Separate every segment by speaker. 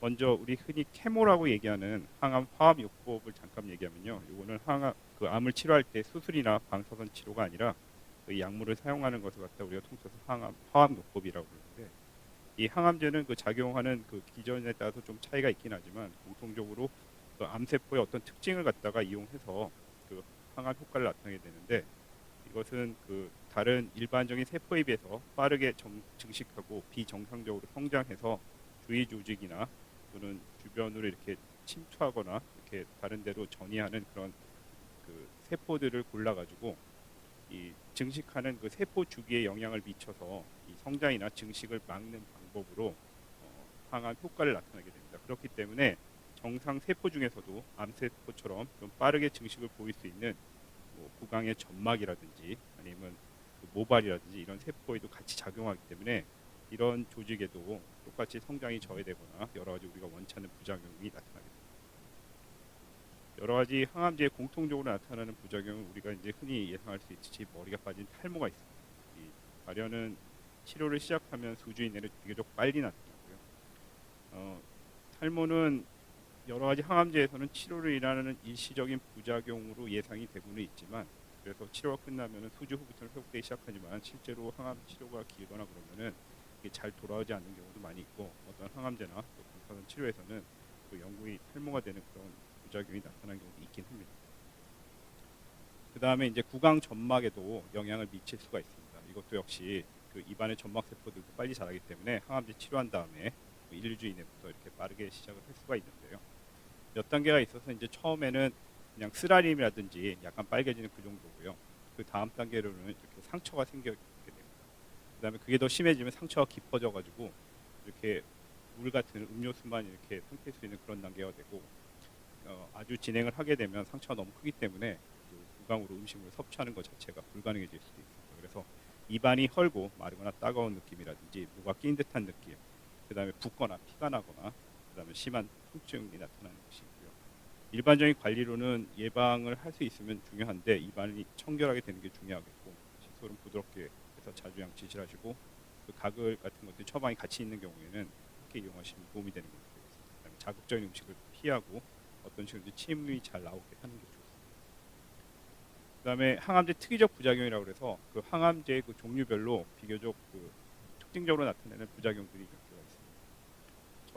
Speaker 1: 먼저 우리 흔히 케모라고 얘기하는 항암 화합 요법을 잠깐 얘기하면요. 이거는 항암 그 암을 치료할 때 수술이나 방사선 치료가 아니라 그 약물을 사용하는 것을 갖다 우리가 통째서 항암 화합 요법이라고 그러는데 이 항암제는 그 작용하는 그 기전에 따라서 좀 차이가 있긴 하지만 공통적으로 그 암세포의 어떤 특징을 갖다가 이용해서 그 항암 효과를 나타내게 되는데 이것은 그 다른 일반적인 세포에 비해서 빠르게 정, 증식하고 비정상적으로 성장해서 주위 조직이나 또는 주변으로 이렇게 침투하거나 이렇게 다른 데로 전이하는 그런 그 세포들을 골라 가지고 이 증식하는 그 세포 주기에 영향을 미쳐서 이 성장이나 증식을 막는 방법으로 어, 항암 효과를 나타내게 됩니다. 그렇기 때문에 정상 세포 중에서도 암세포처럼 좀 빠르게 증식을 보일 수 있는 뭐 구강의 점막이라든지 아니면 그 모발이라든지 이런 세포에도 같이 작용하기 때문에 이런 조직에도 똑같이 성장이 저해되거나 여러 가지 우리가 원치 않는 부작용이 나타나게 됩니다. 여러 가지 항암제에 공통적으로 나타나는 부작용은 우리가 이제 흔히 예상할 수 있듯이 머리가 빠진 탈모가 있습니다. 이 발현은 치료를 시작하면 수주 이내로 비교적 빨리 나타나고요. 어, 탈모는 여러 가지 항암제에서는 치료를 일하는 일시적인 부작용으로 예상이 되고는 있지만 그래서 치료가 끝나면 수주 후부터는 회복되기 시작하지만 실제로 항암 치료가 길거나 그러면은 이게 잘 돌아오지 않는 경우도 많이 있고 어떤 항암제나 또 방사선 치료에서는 그 영구히 탈모가 되는 그런 부작용이 나타나는 경우도 있긴 합니다. 그 다음에 이제 구강 점막에도 영향을 미칠 수가 있습니다. 이것도 역시 그 입안의 점막 세포들도 빨리 자라기 때문에 항암제 치료한 다음에 뭐 1, 2주 이내부터 이렇게 빠르게 시작을 할 수가 있는데요. 몇 단계가 있어서 이제 처음에는 그냥 쓰라림이라든지 약간 빨개지는 그 정도고요. 그 다음 단계로는 이렇게 상처가 됩니다. 그다음에 그게 더 심해지면 상처가 깊어져 가지고 이렇게 물 같은 음료수만 이렇게 삼킬 수 있는 그런 단계가 되고 어, 아주 진행을 하게 되면 상처가 너무 크기 때문에 그 구강으로 음식을 섭취하는 것 자체가 불가능해질 수도 있습니다. 그래서 입안이 헐고 마르거나 따가운 느낌이라든지 뭐가 낀 듯한 느낌, 그다음에 붓거나 피가 나거나 그다음에 심한 통증이 나타나는 것이고요. 일반적인 관리로는 예방을 할 수 있으면 중요한데 입안이 청결하게 되는 게 중요하겠고 시술은 부드럽게 해서 자주 양치질 하시고 그 가글 같은 것들 처방이 같이 있는 경우에는 함께 이용하시면 도움이 되는 되겠습니다. 그다음에 자극적인 음식을 피하고 어떤 식으로 침이 잘 나오게 하는 게 좋습니다. 그다음에 항암제 특이적 부작용이라고 그래서 그 항암제의 그 종류별로 비교적 그 특징적으로 나타내는 부작용들이 있습니다.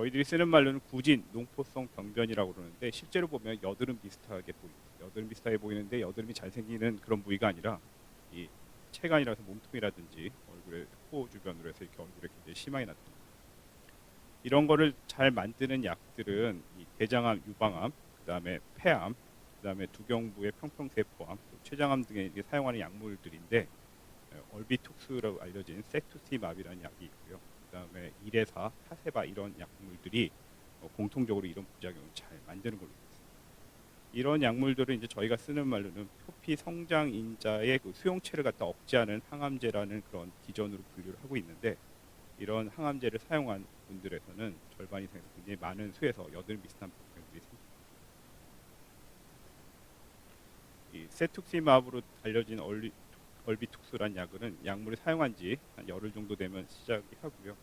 Speaker 1: 저희들이 쓰는 말로는 구진, 농포성 병변이라고 그러는데 실제로 보면 여드름 비슷하게 보입니다. 여드름 비슷하게 보이는데 여드름이 잘 생기는 그런 부위가 아니라 이 체간이라서 몸통이라든지 얼굴에 코 주변으로 해서 이렇게 얼굴에 굉장히 심하게 나타납니다. 이런 거를 잘 만드는 약들은 이 대장암, 유방암, 그다음에 폐암, 그다음에 두경부의 평평세포암, 또 췌장암 등에 사용하는 약물들인데 어, 얼비톡스라고 알려진 세투시맙이라는 약이 있고요. 그다음에 이레사, 타세바 이런 약물들이 어, 공통적으로 이런 부작용을 잘 만드는 걸로. 이런 약물들은 이제 저희가 쓰는 말로는 표피 성장 인자의 그 수용체를 갖다 억제하는 항암제라는 그런 기전으로 분류를 하고 있는데 이런 항암제를 사용한 분들에서는 절반 이상에서 굉장히 많은 수에서 여드름 비슷한 병들이 생깁니다. 이 세툭시마브로 알려진 얼리, 얼비툭스란 약은 약물을 사용한 지 한 열흘 정도 되면 시작이 하고요.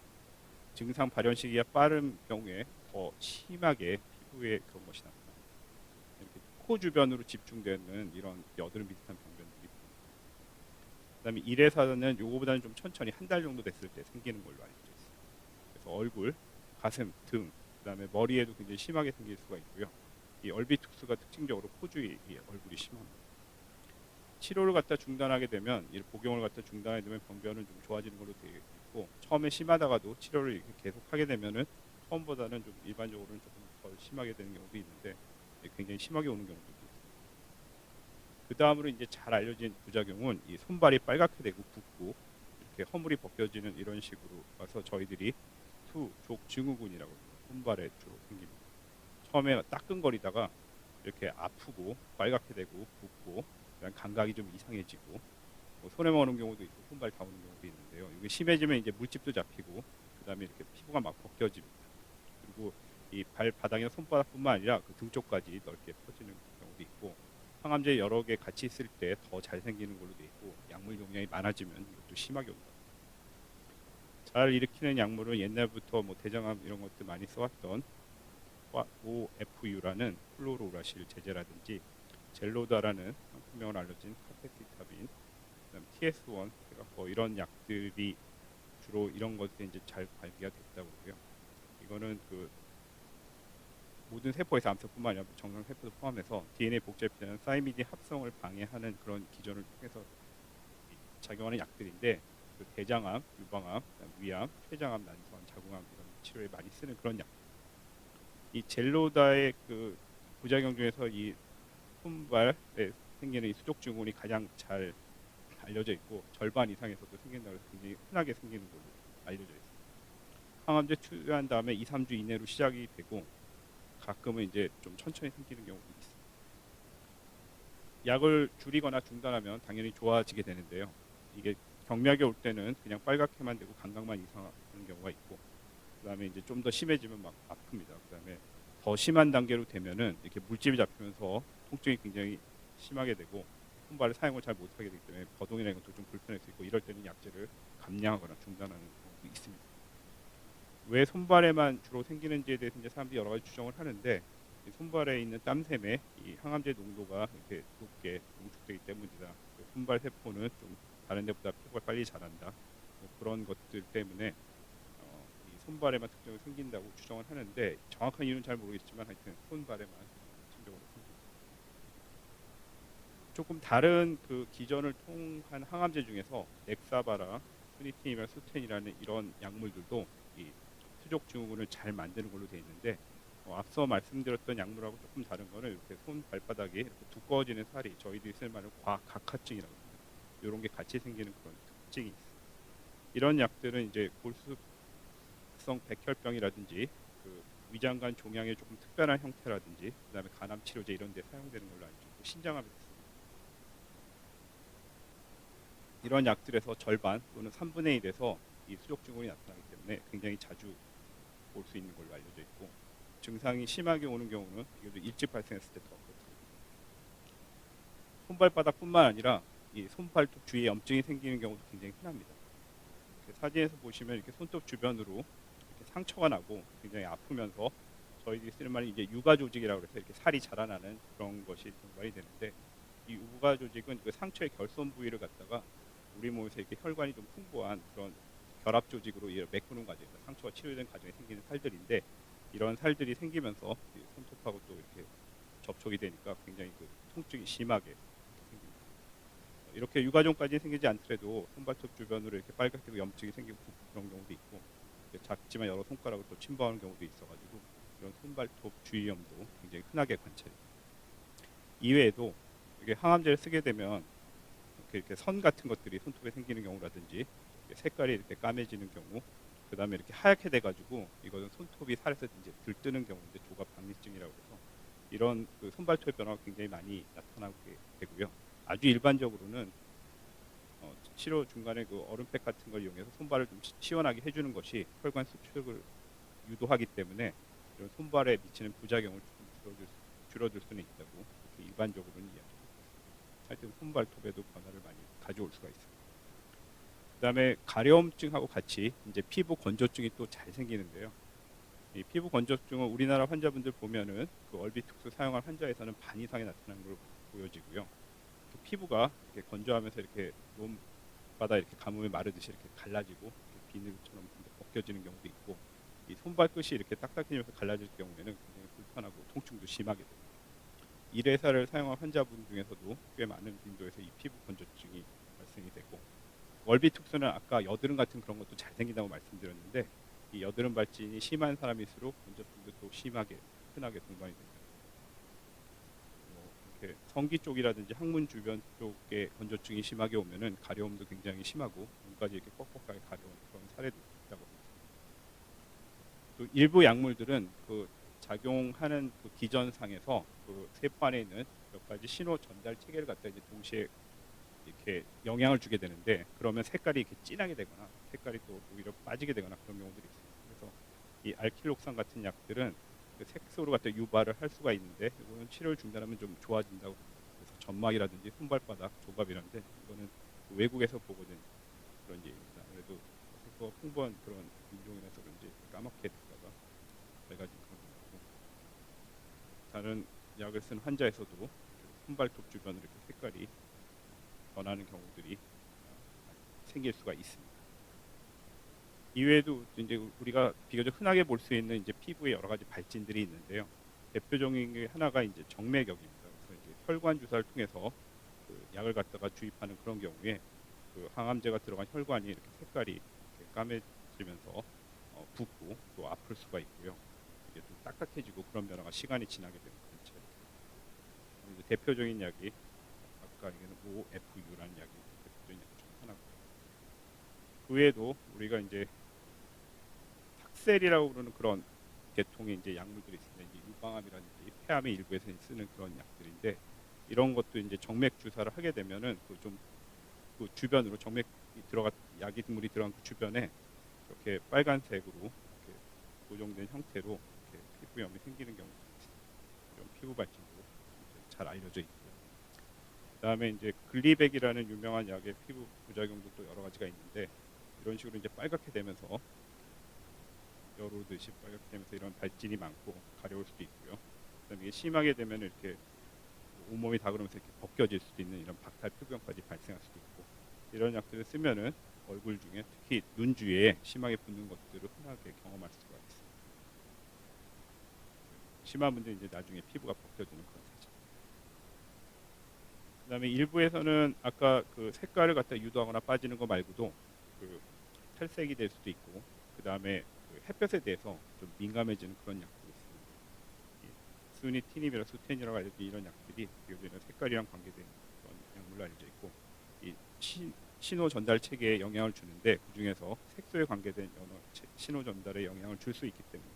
Speaker 1: 증상 발현 시기가 빠른 경우에 더 심하게 피부에 그런 것이 나타납니다. 코 주변으로 집중되는 이런 여드름 비슷한 병변들이 그다음에 이래사는 요거보다는 좀 천천히 한 달 정도 됐을 때 생기는 걸로 알려져 있습니다. 그래서 얼굴, 가슴, 등, 그다음에 머리에도 굉장히 심하게 생길 수가 있고요. 이 얼비툭스가 특징적으로 코 주위에 얼굴이 심합니다. 치료를 갖다 중단하게 되면 이 복용을 갖다 중단하게 되면 병변은 좀 좋아지는 걸로 되어 있고 처음에 심하다가도 치료를 이렇게 계속 하게 되면은 처음보다는 좀 일반적으로는 조금 덜 심하게 되는 경우도 있는데 굉장히 심하게 오는 경우도 있습니다. 그 다음으로 이제 잘 알려진 부작용은 이 손발이 빨갛게 되고 붓고 이렇게 허물이 벗겨지는 이런 식으로 와서 저희들이 수, 족, 증후군이라고. 손발에 주로 생깁니다. 처음에 따끔거리다가 이렇게 아프고 빨갛게 되고 붓고 그다음 감각이 좀 이상해지고 뭐 손에 먹는 경우도 있고 손발 닿는 경우도 있는데요. 이게 심해지면 이제 물집도 잡히고 그다음에 이렇게 피부가 막 벗겨집니다. 그리고 이 발바닥이나 손바닥뿐만 아니라 그 등 쪽까지 넓게 퍼지는 경우도 있고 항암제 여러 개 같이 있을 때 더 잘 생기는 걸로 돼 있고 약물 용량이 많아지면 이것도 심하게 온다. 잘 일으키는 약물은 옛날부터 뭐 대장암 이런 것들 많이 써왔던 OFU라는 플로로우라실 제제라든지 젤로다라는 상품명을 알려진 카페티타빈, 그다음 TS1 뭐 이런 약들이 주로 이런 것들이 이제 잘 관리가 됐다고 그러고요. 이거는 그 모든 세포에서 암세포뿐만 아니라 정상 세포도 포함해서 DNA 복제피는 사이미딘 합성을 방해하는 그런 기전을 통해서 작용하는 약들인데 그 대장암, 유방암, 위암, 췌장암, 난소암, 자궁암 이런 치료에 많이 쓰는 그런 약. 이 젤로다의 그 부작용 중에서 이 손발에 생기는 이 수족 증후군이 가장 잘 알려져 있고 절반 이상에서도 생긴다고 해서 굉장히 흔하게 생기는 걸로 알려져 있습니다. 항암제 투여한 다음에 2, 3주 이내로 시작이 되고 가끔은 이제 좀 천천히 생기는 경우도 있습니다. 약을 줄이거나 중단하면 당연히 좋아지게 되는데요. 이게 경미하게 올 때는 그냥 빨갛게만 되고 감각만 이상하는 경우가 있고 그다음에 이제 좀 더 심해지면 막 아픕니다. 그다음에 더 심한 단계로 되면은 이렇게 물집이 잡히면서 통증이 굉장히 심하게 되고 손발을 사용을 잘 못하게 되기 때문에 거동이나 이런 것도 좀 불편할 수 있고 이럴 때는 약제를 감량하거나 중단하는 경우도 있습니다. 왜 손발에만 주로 생기는지에 대해서 이제 사람들이 여러 가지 추정을 하는데 이 손발에 있는 땀샘에 이 항암제 농도가 이렇게 높게 농축되기 때문이다. 그 손발 세포는 좀 다른 데보다 피부가 빨리 자란다. 뭐 그런 것들 때문에 어, 이 손발에만 특징이 생긴다고 추정을 하는데 정확한 이유는 잘 모르겠지만 하여튼 손발에만 특징적으로 생깁니다. 조금 다른 그 기전을 통한 항암제 중에서 넥사바라, 스니틴이나 수텐이라는 이런 약물들도 이 수족 증후군을 잘 만드는 걸로 되어 있는데 어, 앞서 말씀드렸던 약물하고 조금 다른 거는 이렇게 손 발바닥에 이렇게 두꺼워지는 살이 저희들이 쓸 말은 과각화증이라고 합니다. 이런 게 같이 생기는 그런 특징이 있습니다. 이런 약들은 이제 골수성 백혈병이라든지 그 위장관 종양의 조금 특별한 형태라든지 그다음에 간암 치료제 이런 데 사용되는 걸로 알죠. 신장암에 있습니다. 이런 약들에서 절반 또는 3분의 1에서 이 수족 증후군이 나타나기 때문에 굉장히 자주 볼 수 있는 걸로 알려져 있고 증상이 심하게 오는 경우는 이것도 일찍 발생했을 때 더 그렇습니다. 손발바닥뿐만 아니라 이 손발톱 주위에 염증이 생기는 경우도 굉장히 흔합니다. 사진에서 보시면 이렇게 손톱 주변으로 이렇게 상처가 나고 굉장히 아프면서 저희들이 쓰는 말이 이제 육아 조직이라고 해서 이렇게 살이 자라나는 그런 것이 동반이 되는데 이 육아 조직은 그 상처의 결손 부위를 갖다가 우리 몸에서 이렇게 혈관이 좀 풍부한 그런 결합 조직으로 이 메꾸는 과정에서 상처가 치료된 과정에 생기는 살들인데 이런 살들이 생기면서 이 손톱하고 또 이렇게 접촉이 되니까 굉장히 그 통증이 심하게 생깁니다. 이렇게 유가종까지 생기지 않더라도 손발톱 주변으로 이렇게 빨갛게 염증이 생기고 그런 경우도 있고 작지만 여러 손가락으로 또 침범하는 경우도 있어가지고 이런 손발톱 주위염도 굉장히 흔하게 관찰됩니다. 이외에도 이게 항암제를 쓰게 되면 이렇게, 이렇게 선 같은 것들이 손톱에 생기는 경우라든지 색깔이 이렇게 까매지는 경우, 그 다음에 이렇게 하얗게 돼가지고 이거는 손톱이 살에서 이제 들뜨는 경우인데 조갑 박리증이라고 해서 이런 그 손발톱의 변화가 굉장히 많이 나타나게 되고요. 아주 일반적으로는 어, 치료 중간에 그 얼음팩 같은 걸 이용해서 손발을 좀 시- 시원하게 해주는 것이 혈관 수축을 유도하기 때문에 이런 손발에 미치는 부작용을 줄어들, 수- 줄어들 수는 있다고 일반적으로는 이야기합니다. 하여튼 손발톱에도 변화를 많이 가져올 수가 있습니다. 그다음에 가려움증하고 같이 이제 피부 건조증이 또 잘 생기는데요. 이 피부 건조증은 우리나라 환자분들 보면은 그 얼비툭스 사용한 환자에서는 반 이상이 나타나는 걸로 보여지고요. 그 피부가 이렇게 건조하면서 이렇게 몸바다 이렇게 가뭄에 마르듯이 이렇게 갈라지고 이렇게 비늘처럼 벗겨지는 경우도 있고 이 손발끝이 이렇게 딱딱해지면서 갈라질 경우에는 굉장히 불편하고 통증도 심하게 됩니다. 일회사를 사용한 환자분 중에서도 꽤 많은 빈도에서 이 피부 건조증이 발생이 되고 월비툭스는 아까 여드름 같은 그런 것도 잘 생긴다고 말씀드렸는데 이 여드름 발진이 심한 사람일수록 건조증도 또 심하게 흔하게 동반이 됩니다. 뭐 이렇게 성기 쪽이라든지 항문 주변 쪽에 건조증이 심하게 오면은 가려움도 굉장히 심하고 눈까지 이렇게 뻑뻑하게 가려운 그런 사례도 있다고 합니다. 또 일부 약물들은 그 작용하는 그 기전상에서 그 세포 안에 있는 몇 가지 신호 전달 체계를 갖다 이제 동시에 이렇게 영향을 주게 되는데 그러면 색깔이 이렇게 진하게 되거나 색깔이 또 오히려 빠지게 되거나 그런 경우들이 있습니다. 그래서 이 알킬록산 같은 약들은 그 색소로 갖다 유발을 할 수가 있는데 이거는 치료를 중단하면 좀 좋아진다고. 그래서 점막이라든지 손발바닥, 조갑 이런데 이거는 그 외국에서 보고된 그런 얘기입니다. 그래도 색소가 풍부한 그런 인종이라서 그런지 까맣게 됐다가 그런 거고 다른 약을 쓴 환자에서도 손발톱 주변으로 이렇게 색깔이 변하는 경우들이 생길 수가 있습니다. 이외에도 이제 우리가 비교적 흔하게 볼 수 있는 이제 피부에 여러 가지 발진들이 있는데요. 대표적인 게 하나가 이제 정맥역입니다. 그래서 이제 혈관 주사를 통해서 그 약을 갖다가 주입하는 그런 경우에 그 항암제가 들어간 혈관이 이렇게 색깔이 이렇게 까매지면서 어, 붓고 또 아플 수가 있고요. 이게 좀 딱딱해지고 그런 변화가 시간이 지나게 차이. 이제 대표적인 약이 아까 얘기한 OFU라는 약이 대표적인 약중 하나고. 그 외에도 우리가 이제 탁셀이라고 부르는 그런 계통의 이제 약물들이 있습니다. 이제 유방암이라든지 폐암의 일부에서 쓰는 그런 약들인데 이런 것도 이제 정맥 주사를 하게 되면은 그좀 그 주변으로 정맥이 들어가 약물이 들어간 그 주변에 이렇게 빨간색으로 이렇게 고정된 형태로 이렇게 피부염이 생기는 경우가 있습니다. 이런 피부 발진도 잘 알려져 있고요. 그다음에 이제 글리백이라는 유명한 약의 피부 부작용도 또 여러 가지가 있는데 이런 식으로 이제 빨갛게 되면서 여로듯이 빨갛게 되면서 이런 발진이 많고 가려울 수도 있고요. 그다음에 이게 심하게 되면 이렇게 온몸이 다 그러면서 이렇게 벗겨질 수도 있는 이런 박탈 표병까지 발생할 수도 있고 이런 약들을 쓰면은 얼굴 중에 특히 눈 주위에 심하게 붓는 것들을 흔하게 경험할 수가 있습니다. 심한 분들 이제 나중에 피부가 벗겨지는 그런. 그다음에 일부에서는 아까 그 색깔을 갖다 유도하거나 빠지는 거 말고도 그 탈색이 될 수도 있고 그다음에 그 햇볕에 대해서 좀 민감해지는 그런 약들이 있습니다. 이 수니티닙이나 수텐이라고 알려진 이런 약들이 비교적 색깔이랑 관계된 그런 약물로 알려져 있고 이 시, 신호 전달 체계에 영향을 주는데 그 중에서 색소에 관계된 체- 신호 전달에 영향을 줄 수 있기 때문에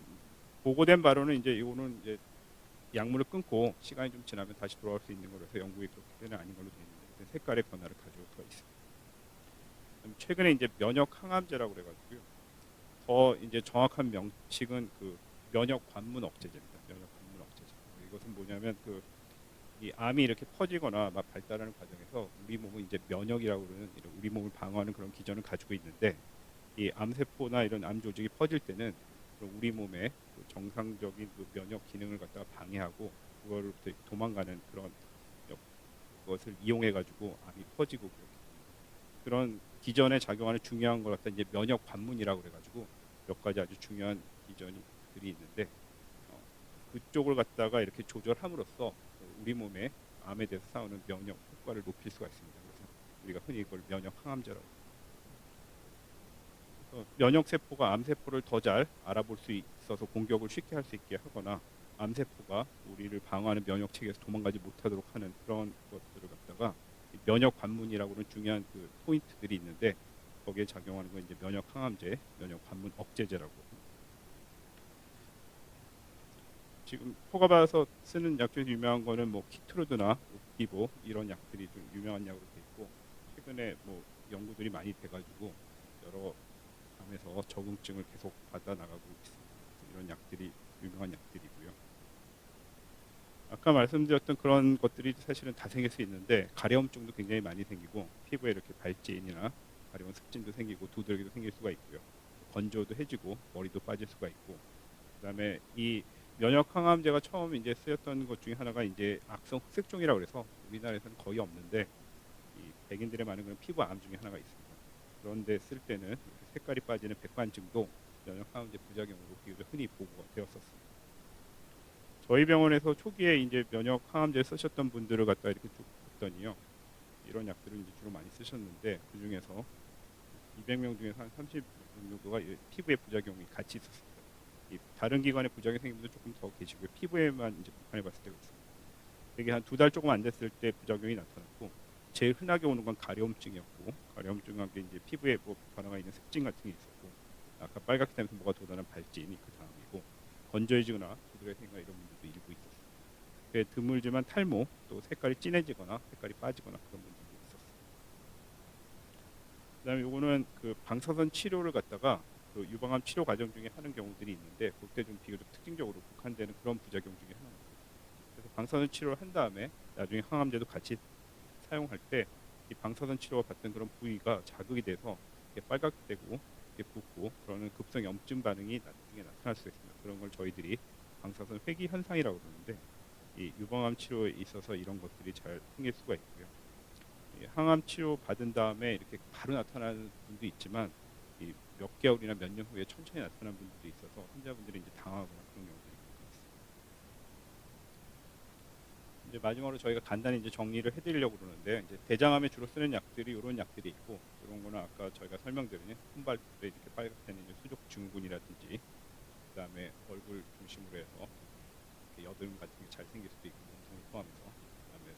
Speaker 1: 음, 보고된 바로는 이제 이거는 이제 약물을 끊고 시간이 좀 지나면 다시 돌아올 수 있는 거라서 영국이 그렇게는 아닌 걸로 되어 있는데 색깔의 변화를 가져올 수가 있습니다. 최근에 이제 면역 항암제라고 그래가지고요. 더 이제 정확한 명칭은 그 면역 관문 억제제입니다. 면역 관문 억제제. 이것은 뭐냐면 그 이 암이 이렇게 퍼지거나 막 발달하는 과정에서 우리 몸은 이제 면역이라고 그러는 우리 몸을 방어하는 그런 기전을 가지고 있는데 이 암세포나 이런 암 조직이 퍼질 때는 우리 몸의 그 정상적인 그 면역 기능을 갖다가 방해하고 그거로부터 도망가는 그런 역- 그것을 이용해 가지고 암이 퍼지고 그런 기전에 작용하는 중요한 걸 갖다 이제 면역 관문이라고 그래가지고 몇 가지 아주 중요한 기전들이 있는데 어, 그쪽을 갖다가 이렇게 조절함으로써 우리 몸의 암에 대해서 싸우는 면역 효과를 높일 수가 있습니다. 그래서 우리가 흔히 이걸 면역 항암제라고. 그래서 면역 세포가 암 세포를 더 잘 알아볼 수 있어서 공격을 쉽게 할 수 있게 하거나 암 세포가 우리를 방어하는 면역 체계에서 도망가지 못하도록 하는 그런 것들을 갖다가 이 면역 관문이라고 하는 중요한 그 포인트들이 있는데 거기에 작용하는 건 이제 면역 항암제, 면역 관문 억제제라고. 지금 포가봐서 쓰는 약 중에 유명한 거는 뭐 키트로드나 옵디보 이런 약들이 좀 유명한 약으로 돼 있고 최근에 뭐 연구들이 많이 돼가지고 여러 암에서 적응증을 계속 받아 나가고 있습니다. 이런 약들이 유명한 약들이고요. 아까 말씀드렸던 그런 것들이 사실은 다 생길 수 있는데 가려움증도 굉장히 많이 생기고 피부에 이렇게 발진이나 가려운 습진도 생기고 두들기도 생길 수가 있고요. 건조도 해지고 머리도 빠질 수가 있고 그다음에 이 면역 항암제가 처음 이제 쓰였던 것 중에 하나가 이제 악성 흑색종이라고 그래서 우리나라에서는 거의 없는데 이 백인들의 많은 그런 피부 암 중에 하나가 있습니다. 그런데 쓸 때는 색깔이 빠지는 백반증도 면역 항암제 부작용으로 비교적 흔히 보고가 되었었습니다. 저희 병원에서 초기에 이제 면역 항암제 쓰셨던 분들을 갖다 이렇게 쭉 봤더니요. 이런 약들을 이제 주로 많이 쓰셨는데 그 중에서 200명 중에서 한 30명 정도가 이 피부에 부작용이 같이 있었습니다. 이 다른 기관에 부작용이 생긴 분도 조금 더 계시고요. 피부에만 이제 국한해 봤을 때가 있습니다. 이게 한 두 달 조금 안 됐을 때 부작용이 나타났고 제일 흔하게 오는 건 가려움증이었고 가려움증과 함께 이제 피부에 뭐 변화가 있는 습진 같은 게 있었고 아까 빨갛게 되면서 뭐가 돋아난 발진이 그 다음이고 건조해지거나 두드러지거나 이런 분들도 일부 있었습니다. 그 드물지만 탈모 또 색깔이 진해지거나 색깔이 빠지거나 그런 분들도 있었습니다. 그다음에 요거는 그 방사선 치료를 갖다가 그 유방암 치료 과정 중에 하는 경우들이 있는데 그때 좀 비교적 특징적으로 국한되는 그런 부작용 중에 하나입니다. 그래서 방사선 치료를 한 다음에 나중에 항암제도 같이 사용할 때 이 방사선 치료가 받던 그런 부위가 자극이 돼서 이게 빨갛게 되고 이게 붓고 그러는 급성 염증 반응이 나중에 나타날 수가 있습니다. 그런 걸 저희들이 방사선 회귀 현상이라고 그러는데 이 유방암 치료에 있어서 이런 것들이 잘 생길 수가 있고요. 이 항암 치료 받은 다음에 이렇게 바로 나타나는 분도 있지만 이몇 개월이나 몇 년 후에 천천히 나타나는 분들도 있어서 환자분들이 이제 당하거나 그런 경우들이 있습니다. 이제 마지막으로 저희가 간단히 이제 정리를 해드리려고 그러는데 이제 대장암에 주로 쓰는 약들이 이런 약들이 있고 이런 거는 아까 저희가 설명드린 손발에 이렇게 빨갛게 이제 수족 증후군이라든지 그다음에 얼굴 중심으로 해서 여드름 같은 게 잘 생길 수도 있고 몸통을 포함해서 그다음에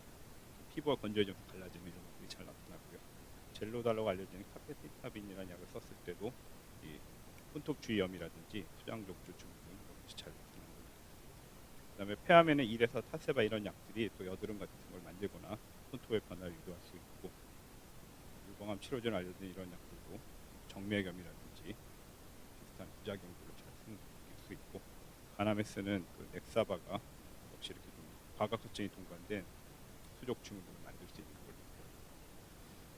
Speaker 1: 피부가 건조해져서 갈라지는 이런 것들이 잘 나타나고요. 젤로달라고 알려지는 카페티타빈이라는 약을 썼을 때도 이 손톱 주위염이라든지 수장족주 증후군 이런 것이 잘 그다음에 폐암에는 일에서 타세바 이런 약들이 또 여드름 같은 걸 만들거나 손톱의 변화를 유도할 수 있고 유방암 치료제로 알려진 이런 약들도 정맥염이라든지 비슷한 부작용들을 잘 생길 수 있고 간암에 쓰는 그 넥사바가 역시 이렇게 좀 과각흑증이 동반된 수족 증후군을 만들 수 있는 걸로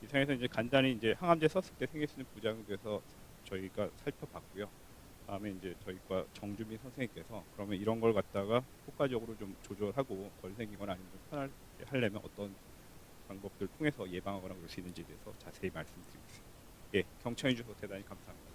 Speaker 1: 이 상에서 이제 간단히 이제 항암제 썼을 때 생길 수 있는 부작용에 대해서 저희가 살펴봤고요. 다음에 이제 저희과 정주민 선생님께서 그러면 이런 걸 갖다가 효과적으로 좀 조절하고 덜 생기거나 아니면 좀 편하게 하려면 어떤 방법들 통해서 예방하거나 그럴 수 있는지에 대해서 자세히 말씀드리겠습니다. 예, 경청해 주셔서 대단히 감사합니다.